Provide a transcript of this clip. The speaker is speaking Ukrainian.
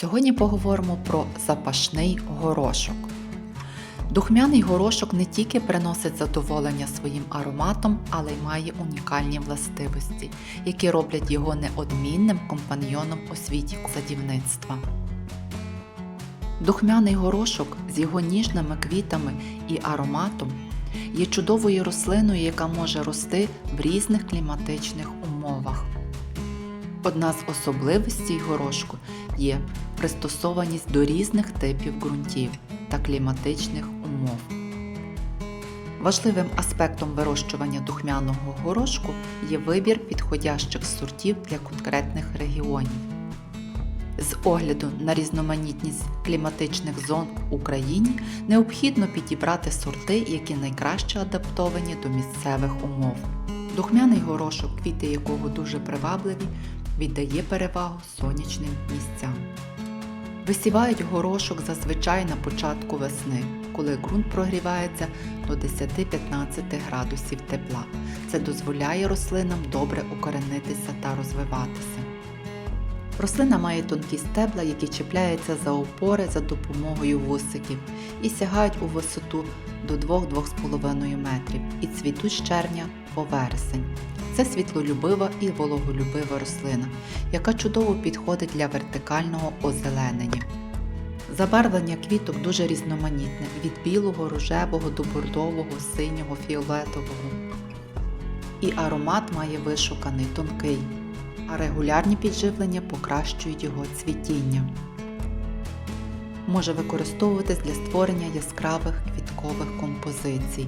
Сьогодні поговоримо про запашний горошок. Духмяний горошок не тільки приносить задоволення своїм ароматом, але й має унікальні властивості, які роблять його неодмінним компаньйоном у світі садівництва. Духмяний горошок з його ніжними квітами і ароматом є чудовою рослиною, яка може рости в різних кліматичних умовах. Одна з особливостей горошку є пристосованість до різних типів ґрунтів та кліматичних умов. Важливим аспектом вирощування духмяного горошку є вибір підходящих сортів для конкретних регіонів. З огляду на різноманітність кліматичних зон в Україні необхідно підібрати сорти, які найкраще адаптовані до місцевих умов. Духмяний горошок, квіти якого дуже привабливі, віддає перевагу сонячним місцям. Висівають горошок зазвичай на початку весни, коли ґрунт прогрівається до 10-15 градусів тепла. Це дозволяє рослинам добре укоренитися та розвиватися. Рослина має тонкі стебла, які чіпляються за опори за допомогою вусиків і сягають у висоту до 2-2,5 метрів і цвітуть з червня по вересень. Це світлолюбива і вологолюбива рослина, яка чудово підходить для вертикального озеленення. Забарвлення квіток дуже різноманітне від білого, рожевого до бордового, синього, фіолетового. І аромат має вишуканий, тонкий, а регулярні підживлення покращують його цвітіння. Може використовуватись для створення яскравих квіткових композицій.